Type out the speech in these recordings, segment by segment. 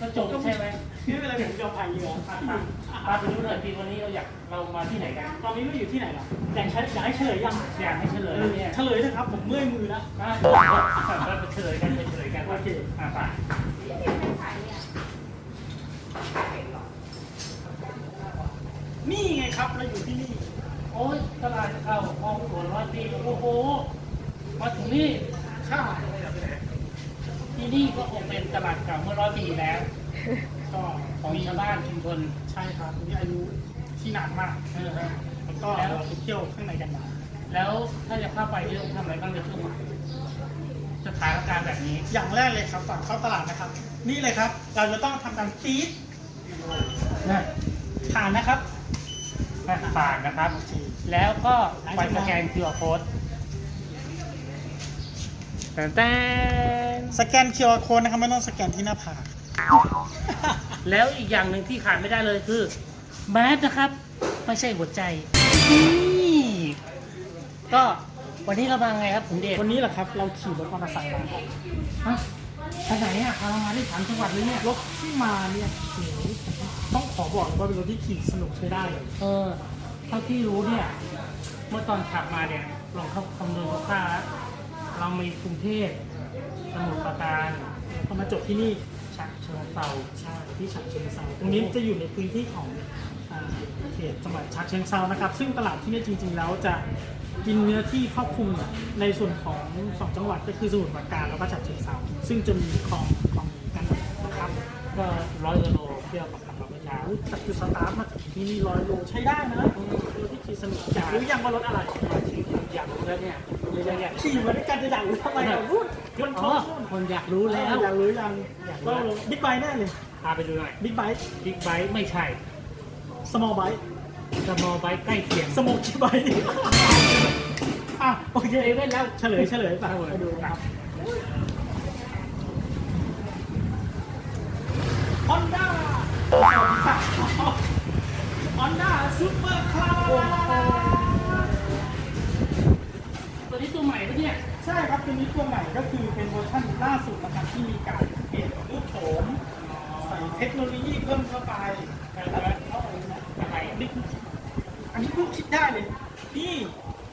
ก็จบใช่ไหมไม่เป็นไรผมยอมพายเรืออะมามาไปดูหน่อยทีวันนี้เราอยากเรามาที่ไหนกันตอนนี้เราอยู่ที่ไหนล่ะอยากใช้อยากให้เฉลยยังอยากให้เฉลยเนี่ยเฉลยนะครับผมเมื่อยมือแล้วมาไปเฉลยกันไปเฉลยกันโอเคอะไปนี่ไงครับเราอยู่ที่นี่โอ้ยตลาดเข้าคลองสวนร้อยปีโอ้โหมาถึงนี่ใช่ ที่นี่ก็คงเป็นตลาดเก่าเมื่อร้อยปีแล้ว ก็ของชาวบ้านชุมชนใช่ครับมีอายุที่นานมากเออฮะแล้วก็เราไปเที่ยวข้างในกันมาแล้วถ้าจะเข้าไปนี่ต้องทำอะไรบ้างในช่วงสถานการณ์แบบนี้ อย่างแรกเลยครับก่อนเข้าตลาดนะครับ นี่เลยครับ เราจะต้องทำการฟีดนะผ่านนะครับผ่านนะครับ แล้วก็ไปสแกน QR code แต่แต่สแกน QR code นะครับไม่ต้องสแกนที่หน้าผากแล้วอีกอย่างหนึ่งที่ขาดไม่ได้เลยคือแมสนะครับ ไม่ใช่หัวใจนี่ก็วันนี้เรามาไงครับผมเดชวันนี้แหละครับเราขี่รถมอเตอร์ไซค์มาครับฮะไปไหนอะพาเรามาที่สามจังหวัดเลยเนี่ยรถที่มาเนี่ยโอ้โหต้องขอบอกเลยว่าเป็นรถที่ขี่สนุกใช้ได้เลยเออเท่าที่รู้เนี่ย เมื่อตอนขับมาเนี่ยลองเข้าคำนวณคร่าวๆแล้ว เรามีกรุงเทพสมุทรปราการพอมาจบที่นี่ฉะเชิงเทราใช่ที่ฉะเชิงเซาตรงนี้จะอยู่ในพื้นที่ของอ่าเขตจังหวัดฉะเชิงเซานะครับ ซึ่งตลาดที่นี่จริง ๆ แล้วจะกินเนื้อที่ครอบคลุมในส่วนของสองจังหวัดก็คือสมุทรปราการแล้วก็ฉะเชิงเซาซึ่งจะมีคลองคลองกันนะครับก็ร้อยกิโลเที่ยวกับ จากจุดสตาร์ทมาจากที่นี่ร้อยโลใช้ได้นะรถที่ขี่สนุกอยากรู้ยังว่ารถอะไรอยากรู้แล้วเนี่ยรู้แล้วเนี่ยขี่มาด้วยกันจะอยากรู้ทำไมอะพูดคนอ๋เขาอพูดคนอยากรู้แล้วอยากรู้ยังก็บิ๊กไบค์แน่เลยพาไปดูหน่อยบิ๊กไบค์บิ๊กไบค์ไม่ใช่สมอลไบค์สมอลไบค์ใกล้เคียงสโมกไบค์อะโอเคเซเว่นแล้วเฉลยเฉลยไปไปดูนะครับฮอนด้า ฮอนด้าซูเปอร์คลาสตัวนี้ตัวใหม่ปะเนี่ย ใช่ครับตัวนี้ตัวใหม่ก็คือเป็นเวอร์ชันล่าสุดนะครับที่มีการเปลี่ยนรูปโฉมใส่เทคโนโลยีเพิ่มเข้าไปแล้วเอาอะไรนะอะไรนี่คืออันนี้เพิ่งคิดได้เลย นี่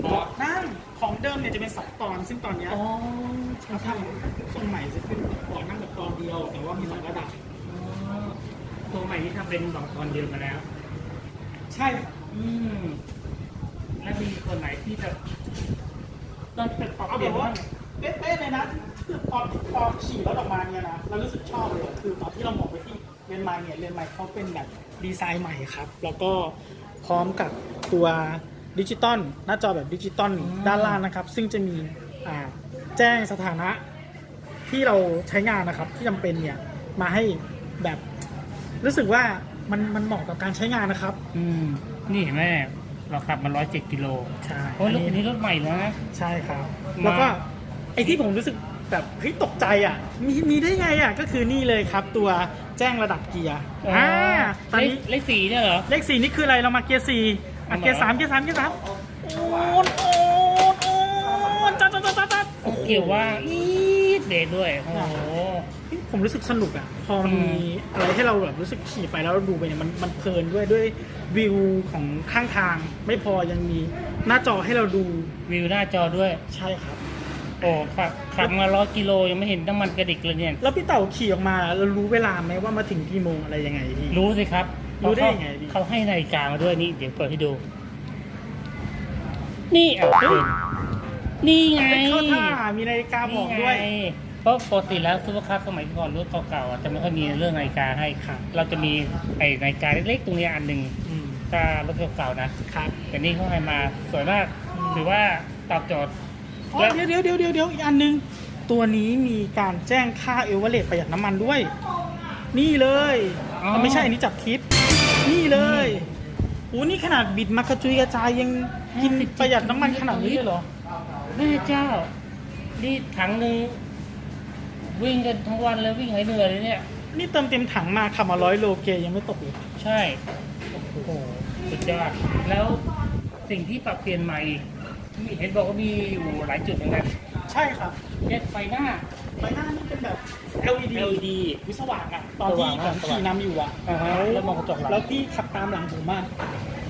เบาะนั่งของเดิมเนี่ยจะเป็นสองตอน ซึ่งตอนเนี้ยอ๋อเขาทำทรงใหม่จะเป็นเบาะนั่งแบบตอนเดียว แต่ว่ามีสองระดับ ตัวใหม่ที่ทำเป็นสองตอนเดียวมาแล้ว ใช่ อืม แล้วมีคนไหนที่จะตอนเป็นปรับเอาเปแบลี่ยนบว่าบ้างเป๊ะๆเลยนะคือตอนตอนขี่รถออกมาเนี่ยนะเรารู้สึกชอบเลยอะคือตอนที่เรามองไปที่เรียนไมเนี่ยเรียนไมเขาเป็นแบบดีไซน์ใหม่ครับ แล้วก็พร้อมกับตัวดิจิตอลหน้าจอแบบดิจิตอลด้านล่างนะครับ ซึ่งจะมีอ่าแจ้งสถานะที่เราใช้งานนะครับ ที่จำเป็นเนี่ยมาให้แบบ รู้สึกว่ามันมันเหมาะกับการใช้งานนะครับ อืมนี่เห็นไหมเราขับมาร้อยเจ็ดกิโลใช่โอ้ยรถคันนี้รถใหม่นะ ใช่ครับมาแล้วก็ไอที่ผมรู้สึกแบบเฮ้ยตกใจอะ มีมีได้ไงอะ ก็คือนี่เลยครับตัวแจ้งระดับเกียร์อ่าตอนเลขนี้เลขสี่เนี่ยเหรอ เลขสี่นี่คืออะไรเรามาเกียร์สี่อะเกียร์สามเกียร์สามเกียร์สามโอนโอนโอนจัดจัดจัดจัดจัดโอ้โหเกี่ยวว่าอีดเดทด้วยโอ้โหเฮ้ย ผมรู้สึกสนุกอะพอมันอืมมีอะไรให้เราแบบรู้สึกขี่ไปแล้วเราดูไปเนี่ยมันมันเพลินด้วยด้วยวิวของข้างทาง ไม่พอยังมีหน้าจอให้เราดูวิวหน้าจอด้วย ใช่ครับ โอ้ขับขับมาร้อยกิโลยังไม่เห็นน้ำมันกระดิกเลยเนี่ย แล้วพี่เต่าขี่ออกมาเรารู้เวลาไหมว่ามาถึงกี่โมงอะไรยังไงพี่รู้สิครับรู้ได้เขายังไงพี่เขาให้นาฬิกามาด้วยนี่เดี๋ยวเปิดให้ดู นี่อะเฮ้ยนี่ไงเข้าท่ามีนาฬิกาบอกด้วยนี่ไงเพ ราะปกติแล้วซูเปอร์คาร์สมัยก่อนรถเก่าๆอะจะไม่ค่อยมีเรื่องนาฬิกาให้ครับเราจะมีไอ้นาฬิกาเล็กๆตรงเนี้ยอันหนึ่งอืมถ้ารถเก่าๆนะครับแต่นี่เขาให้มาสวยมากอืมถือว่าตอบโจทย์อ๋อเดี๋ยวเดี๋ยวเดี๋ยวเดี๋ยวเดี๋ยวอีกอันหนึงตัวนี้มีการแจ้งค่าเอเวอเรสประหยัดน้ำมันด้วย นี่เลยอ๋อมันไม่ใช่อันนี้จับทิป นี่เลยโอ้นี่ขนาดบิดมากระจุยกระจายยังกินประหยัดน้ำมันขนาดนี้เลยเหรอแม่เจ้านี่ถังหนึ่ง วิ่งกันทั้งวันเลยวิ่งหายเหนื่อยเลยเนี่ย นี่เติมเต็มถังมาขับมาร้อยโลเกยังไม่ตกเลยใช่ โอ้โหสุดยอด แล้วสิ่งที่ปรับเปลี่ยนใหม่อีกมีเห็นบอกว่ามีอยู่หลายจุดเหมือนกันใช่ครับเช่นไฟหน้า ไฟหน้านี่เป็นแบบ LED LED วิสว่างอะตอนที่สว่างผมสว่างขี่นำอยู่อะอ่าฮะแล้วมองกระจกหลัง แล้วพี่ขับตามหลังผมมา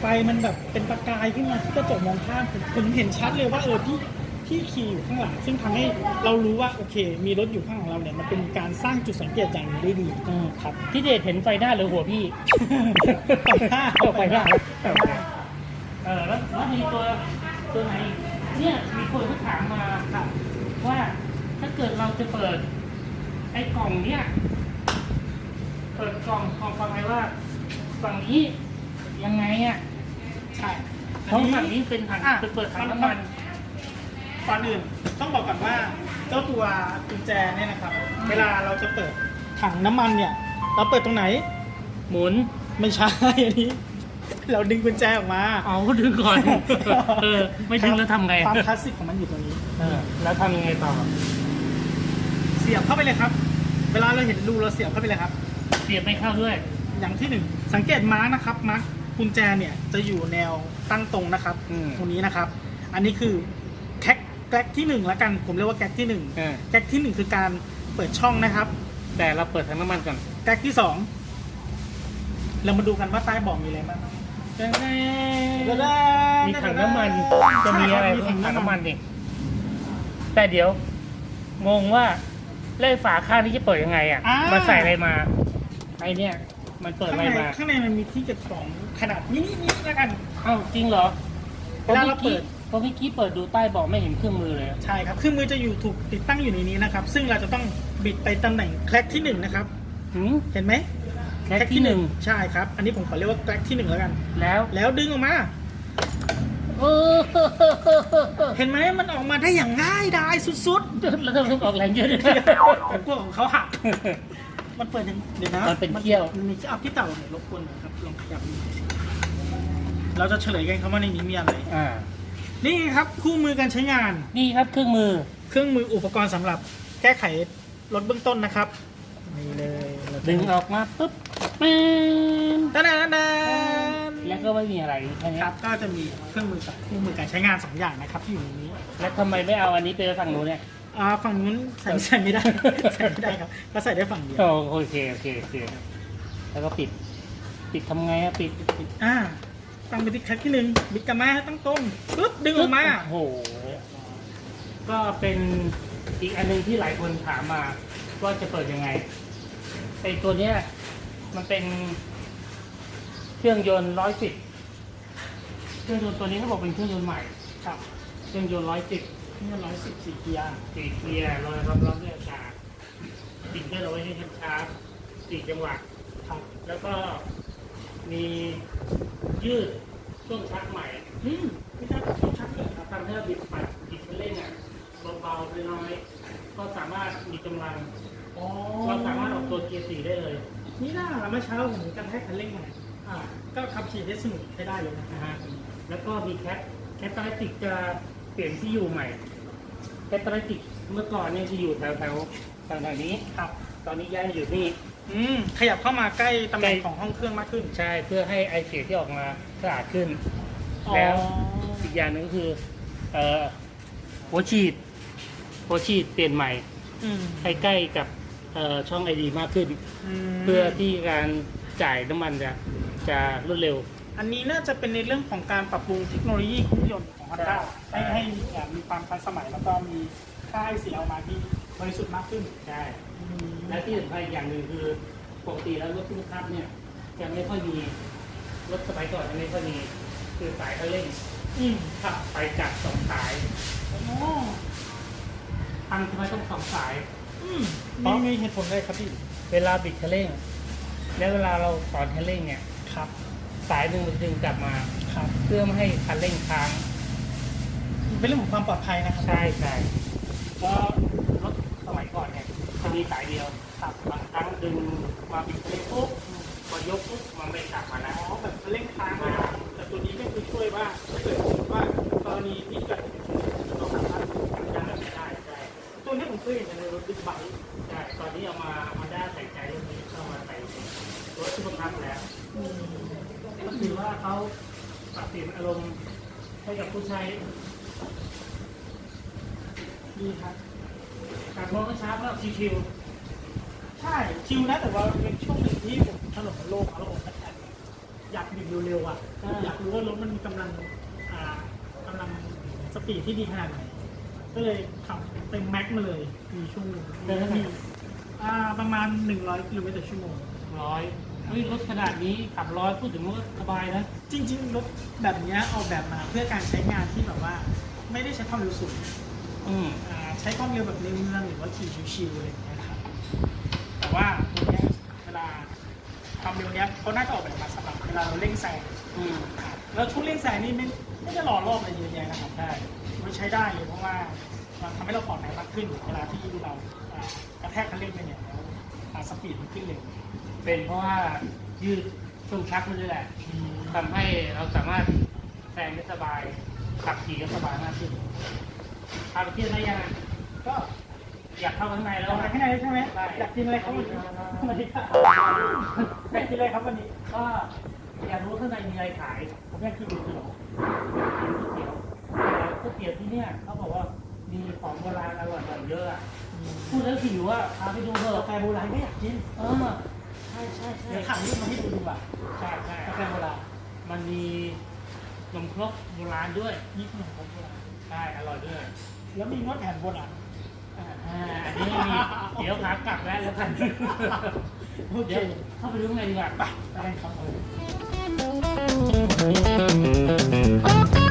ไฟมันแบบเป็นประกายขึ้นมาที่กระจกมองข้างผมผมเห็นชัดเลยว่าเออพี่ พี่ขี่อยู่ข้างหลังซึ่งทำให้เรารู้ว่าโอเค มีรถอยู่ข้างหลังเราเนี่ยมันเป็นการสร้างจุดสังเกตอย่างหนึ่งได้ดีอืมครับพี่เดชเห็นไฟหน้าหรือหัวพี่ไฟหน้าเอาไฟหน้าไฟหน้าเออแล้วแล้วมีตัวตัวไหนอีกเนี่ยมีคนเขาถามมาครับว่าถ้าเกิดเราจะเปิด ไอ้กล่องเนี้ยเปิดกล่องกล่องฟังไงว่าฝั่งนี้ยังไงอะใช่เพราะฝั่งนี้เป็นถังอะเป็นเปิดถังน้ำมัน ก่อนอื่นต้องบอกก่อนว่าเจ้าตัวกุญแจเนี่ยนะครับ เวลาเราจะเปิดถังน้ำมันเนี่ย เราเปิดตรงไหน หมุนไม่ใช่อันนี้ เราดึงกุญแจออกมาเอาก็ดึงก่อน เออ ไม่ดึงแล้วทำไง ความคลาสสิกของมันอยู่ตรงนี้เออแล้วทำยังไงต่อเสียบเข้าไปเลยครับ เวลาเราเห็นรูเราเสียบเข้าไปเลยครับ เสียบไม่เข้าด้วย อย่างที่หนึ่งสังเกตมาร์กนะครับมาร์กกุญแจเนี่ยจะอยู่แนวตั้งตรงนะครับ อืม ตรงนี้นะครับ อันนี้คือ แก๊กแก๊กที่หนึ่งละกันผมเรียกว่าแก๊กที่หนึ่งเออแก๊กที่หนึ่งคือการเปิดช่องนะครับ แต่เราเปิดถังน้ำมันก่อนแก๊กที่สองเรามาดูกันว่าใต้เบอกมีอะไรบ้างมีถังน้ำมันจะมีอะไรใช่คบถังน้ำมันดิแต่เดี๋ยว งงว่าเล่ฝาข้างนี้จะเปิดยังไงอะอ่ามันใส่อะไรมาไอเนี่ย มันเปิดข้างอะไรในมาข้างในมันมีที่เก็บของขนาดนี้นี่ละกันเอ้าจริงเหรอเวลาเราเปิด เพราะเมื่อกี้เปิดดูใต้เบอกไม่เห็นเครื่องมือเลยอะใช่ครับเครื่องมือจะอยู่ถูกติดตั้งอยู่ในนี้นะครับ ซึ่งเราจะต้องบิดไปตำแหน่งแคลกที่หนึ่งนะครับ หืมเห็นไหมแค่ที่หนึ่งใช่ครับ อันนี้ผมขอเรียกว่าแคลกที่หนึ่งแล้วกัน แล้วแล้วดึงออกมา เออเห็นไหมมันออกมาได้อย่างง่ายดายสุดแล้วต้องออกแรงเยอะด้วย ๆผมกลัวของเขาหัก มันเปิดยังเดี๋ยวนะมันเป็นเขี้ยว มันมีเอาพี่เต่าหน่อยรบกวนหน่อยครับลองขยับดูหน่อยสิเราจะเฉลยกันครับว่าในนี้มีอะไร อ่า นี่ครับคู่มือการใช้งาน นี่ครับเครื่องมือ เครื่องมืออุปกรณ์สำหรับแก้ไขรถเบื้องต้นนะครับนี่เลยเราจะดึงออกมาปุ๊บแป๊นตะนานานแล้วก็ไม่มีอะไรแค่นี้ครับก็จะมีเครื่องมือกับเครื่องมือการใช้งานสองอย่างนะครับที่อยู่ในนี้แล้วทำไมไม่เอาอันนี้ไปไว้ฝั่งนู้นเนี่ย อ่าฝั่งนู้นใส่ใส่ไม่ได้ ใส่ไม่ได้ครับก็ใส่ได้ฝั่งเดียวโอโอเคโอเคโอเค แล้วก็ปิด ปิดทำไงอะปิดอ่า ตั้งไปที่แคปที่หนึ่งบิดกลับมาตั้งตรงปึ๊บดึงออกมา โอ้โห ก็เป็นอีกอันหนึงที่หลายคนถามมาว่าจะเปิดยังไงไอตัวเนี้ยมันเป็น เครื่องยนต์ร้อยสิบเครื่องยนต์ตัวนี้เขาบอกเป็นเครื่องยนต์ใหม่ ครับเครื่องยนต์ร้อยสิบนี่ร้อยสิบสี่เกียร์สี่เกียร์ลอยรับรับด้วยอากาศติดเกียร์เอาไว้ให้ชันชาร์จสี่จังหวะครับ แล้วก็มี ยืดช่วงชักใหม่อืมไม่ใช่แบบชักเลยครับทำให้เราบิดปัดบิดคันเร่งอะเบาๆน้อยๆก็สามารถมีกำลังอ๋อเราสามารถออกตัวเกียร์สี่ได้เลย นี่น่าเมื่อเช้าผมกระแทกคันเร่งมาอ่าก็ขับขี่ได้สนุกใช้ได้เลยนะนะฮะแล้วก็มีแคปแคปตาลิติกจะเปลี่ยนที่อยู่ใหม่แคปตาลิติกเมื่อก่อนเนี่ยจะอยู่แถวแถวๆแถวๆนี้ครับ ตอนนี้ย้ายมาอยู่นี่ อืมขยับเข้ามาใกล้ตำแหน่งใกล้ของห้องเครื่องมากขึ้น ใช่เพื่อให้ไอเสียที่ออกมาสะอาดขึ้น แล้วอีกอย่างหนึ่งก็คือ เอ่อหัวฉีดหัวฉีดเปลี่ยนใหม่อืมให้ใกล้กับเอ่อช่องไอดีมากขึ้น มเพื่อที่การจ่ายน้ำมันจะจะรวดเร็ว อันนี้น่าจะเป็นในเรื่องของการปรับปรุงเทคโนโลยีเครื่องยนต์ของ Honda ใช่ ให้ให้มีอ่ามีความทันสมัยแล้วก็มีค่าไอเสียออกมาที่ บริสุทธิ์มากขึ้นใช่อืมและที่สำคัญอีกอย่างหนึ่งคือปกติแล้วรถทุกคับเนี่ยจะไม่ค่อยมีรถสมัยก่อนจะไม่ค่อยมีคือสายคันเร่งอืมขับไปจับสองสายอ๋อทำทำไมต้องสองสายอืมมีมีเหตุผลเลยครับพี่เวลาบิดคันเร่ง แล้วเวลาเราถอนคันเร่งเนี่ยครับ สายหนึ่งมันดึงกลับมาครับ เพื่อไม่ให้คันเร่งค้างเป็นเรื่องของความปลอดภัยนะครับใช่ใช่เพราะรถส มัยก่อนเนี่ยจะมีสายเดียวครับบางครั้งดึงมาบิดเร่งปุ๊บพอยกปุ๊บมันไม่กลับมาแล้วอ๋อแบบเร่งค้างเลยแต่ตัวนี้ก็คือช่วยว่าถ้าเกิดสมมติว่ากรณีที่เกิดเราสามารถกลับได้ไม่ได้ใช่ตัวนี้ผมเคยเห็นในรถบิ๊กไบค์ใช่ตอนนี้เอามามาด้ใส่ใจเรื่องนี้เข้ามาใส่รถทุกคับแล้วก็คือว่าเขาปรับเปลี่ยนอารมณ์ให้กับผู้ใช้ดีครับ จากโมงก็เช้าก็ชิวใช่ชิลนะแต่ว่าเป็นช่วงหนึ่งที่ผมถนนมันโล่งแล้วผมก็แอบอยากบิดเร็วๆอะอยากรู้ว่ารถมันมีกำลังอ่ากำลังสปีดที่ดีขนาดไหนก็เลยขับเต็มแม็กซ์มาเลยมีช่วงหนึ่งๆเดินเท่าไหร่อ่าประมาณ 100กิโลเมตรต่อชั่วโมงร้อยเฮ้ยรถขนาดนี้ขับร้อยพูดถึงว่าสบายนะ จริง ๆ รถแบบเนี้ยออกแบบมาเพื่อการใช้งานที่แบบว่า ไม่ได้ใช้ความเร็วสูงอืมอ่า ใช้ความเร็วแบบในเมืองหรือว่าขี่ชิวๆอะไรอย่างเงี้ยครับแต่ว่าตัวเนี้ยเวลาความเร็วเนี้ยเขาน่าจะออกแบบมาสำหรับเวลาเราเร่งแซงอืมครับแล้วช่วงเร่งแซงนี่ไม่ไม่ได้รอรอบอะไรเยอะแยะนะครับใช่มันใช้ได้เลยเพราะว่ามันทำให้เราปลอดภัยมากขึ้นเวลาที่เราอ่ากระแทกคันเร่งไปเนี่ยแล้วอ่าสปีดมันขึ้นเร็วเป็นเพราะว่ายืดช่วงชักมันด้วยแหละทำให้เราสามารถแซงได้สบายขับขี่ก็สบายมากขึ้นพาไปเที่ยวได้ยังอะ ก็อยากเข้าข้างในแล้เราวไปนะข้างในใช่ไหมได้อยากกินอะไรครับวันนี้วันนี้ครับอยากกินอะไรครับวันนี้ก็อยากรู้ข้างในมีอะไรขายผมอยากกินก๋วยเตี๋ยวก๋วยเตี๋ยวแต่ก๋วยเตี๋ยวที่เนี่ยเขาบอกว่ามีของโบราณอร่อยๆเยอะอะพูดแล้วหิวอะพาไปดูเถกาอะแฟโบราณก็อยากกินเออใช่ใช่ใช่เดี๋ยวขับรูปมาให้ดูดีกว่าใช่ใช่กาแฟโบราณมันมีนมครกโบราณด้วยนี่ขนมครกโบราณใช่อร่อยด้วยแล้วมีนวดแผนโบราณ อ่าอันนี้ไม่มีเดี๋ยวขากลับแล้วแล้วกันโอเคเดี๋ยวเข้าไปดูข้างในดีกว่าไปไปกันครับ